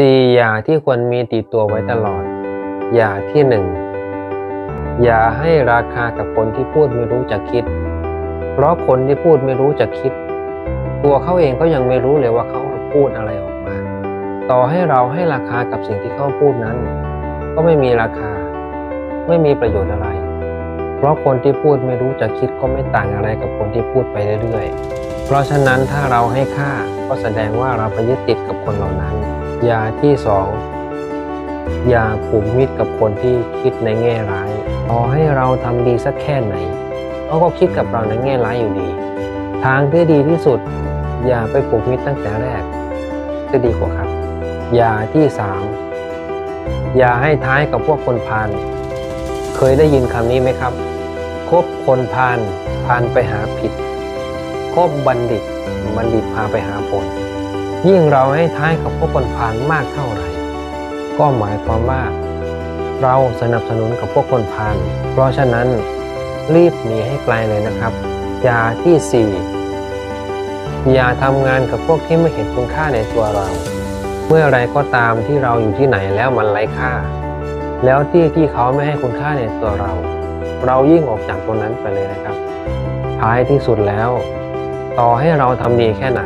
สี่อย่างที่ควรมีติดตัวไว้ตลอด อย่างที่หนึ่งอย่าให้ราคากับคนที่พูดไม่รู้จักคิด เพราะคนที่พูดไม่รู้จักคิด ตัวเขาเองก็ยังไม่รู้เลยว่าเขาพูดอะไรออกมา ต่อให้เราให้ราคากับสิ่งที่เขาพูดนั้น ก็ไม่มีราคา ไม่มีประโยชน์อะไร เพราะคนที่พูดไม่รู้จักคิดก็ไม่ต่างอะไรกับคนที่พูดไปเรื่อยๆ เพราะฉะนั้นถ้าเราให้ค่าก็แสดงว่าเราไปยึดติดกับคนเหล่านั้น ยาที่สองย่าผูกมิตรกับคนที่คิดในแง่ร้ายต่อให้เราทำดีสักแค่ไหนเขาก็คิดกับเราในแง่ร้ายอยู่ดี ทางที่ดีที่สุด อย่าไปผูกมิตรตั้งแต่แรก จะดีกว่าครับอย่าที่สามอย่าให้ท้ายกับพวกคนพาลเคยได้ยินคำนี้ไหมครับ คบคนพาลพาลไปหาผิด คบบัณฑิตบัณฑิตพาไปหาผล ยิ่งเราให้ท้ายกับพวกคนพาลมากเท่าไหร่ ก็หมายความว่า เราสนับสนุนกับพวกคนพาลเพราะฉะนั้นรีบหนีให้ไกลเลยนะครับ ยาที่สี่อย่าทำงานกับพวกที่ไม่เห็นคุณค่าในตัวเรา เมื่อไรก็ตามที่เราอยู่ที่ไหนแล้วมันไร้ค่า แล้วที่ที่เขาไม่ให้คุณค่าในตัวเรา เรายิ่งออกจากตรงนั้นไปเลยนะครับ ท้ายที่สุดแล้ว ต่อให้เราทำดีแค่ไหน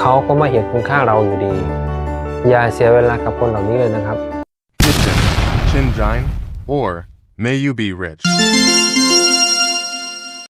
เขาก็ไม่เห็นคุณค่าเราอยู่ดี อย่าเสียเวลากับคนเหล่านี้เลยนะครับ Kitchen, Chinjine, or May You Be Rich.